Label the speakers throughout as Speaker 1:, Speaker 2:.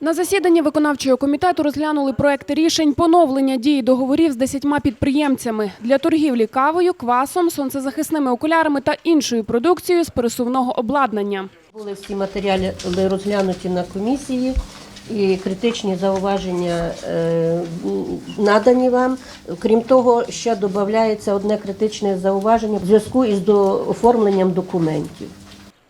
Speaker 1: На засіданні виконавчого комітету розглянули проекти рішень поновлення дії договорів з десятьма підприємцями для торгівлі кавою, квасом, сонцезахисними окулярами та іншою продукцією з пересувного обладнання.
Speaker 2: Були всі матеріали розглянуті на комісії і критичні зауваження е, надані вам. Крім того, ще додається одне критичне зауваження в зв'язку із оформленням документів.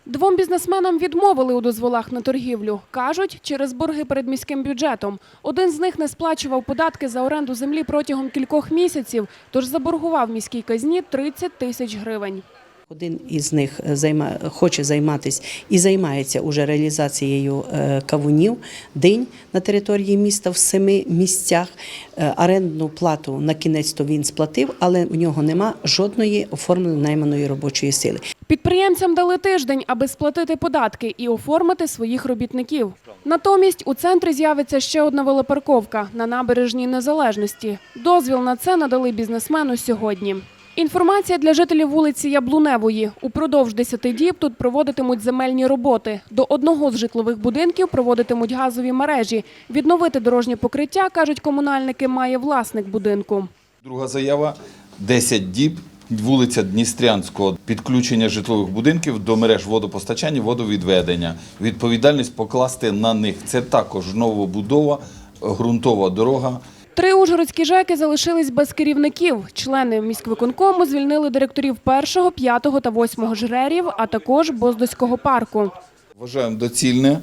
Speaker 1: Двом бізнесменам відмовили у дозволах на торгівлю. Кажуть, через борги перед міським бюджетом. Один з них не сплачував податки за оренду землі протягом кількох місяців, тож заборгував міській казні 30 тисяч гривень.
Speaker 3: Один із них е, займа, хоче займатися і займається уже реалізацією е, кавунів день на території міста в семи місцях. Е, Орендну плату на кінець то він сплатив, але в нього нема жодної оформленої найманої робочої сили.
Speaker 1: Підприємцям дали тиждень, аби сплатити податки і оформити своїх робітників. Натомість у центрі з'явиться ще одна велопарковка на набережній незалежності. Дозвіл на це надали бізнесмену сьогодні. Інформація для жителів вулиці Яблуневої. Упродовж 10 діб тут проводитимуть земельні роботи. До одного з житлових будинків проводитимуть газові мережі. Відновити дорожнє покриття, кажуть комунальники, має власник будинку.
Speaker 4: Друга заява 10 діб. Вулиця Дністрянського підключення житлових будинків до мереж водопостачання, водовідведення. Відповідальність покласти на них. Це також новобудова, ґрунтова дорога.
Speaker 1: Три ужгородські ЖЕКи залишились без керівників. Члени міськвиконкому звільнили директорів першого, п'ятого та восьмого жрерів, а також Боздоського парку.
Speaker 4: Вважаємо доцільне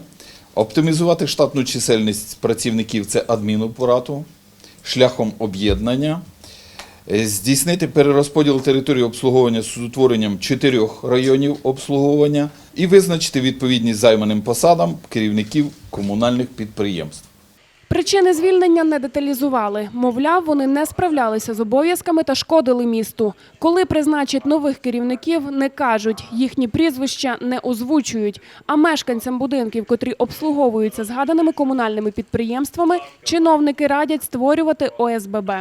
Speaker 4: оптимізувати штатну чисельність працівників це адмінапарату шляхом об'єднання, здійснити перерозподіл території обслуговування з утворенням чотирьох районів обслуговування і визначити відповідність займаним посадам керівників комунальних підприємств.
Speaker 1: Причини звільнення не деталізували. Мовляв, вони не справлялися з обов'язками та шкодили місту. Коли призначать нових керівників, не кажуть. Їхні прізвища не озвучують. А мешканцям будинків, котрі обслуговуються згаданими комунальними підприємствами, чиновники радять створювати ОСББ.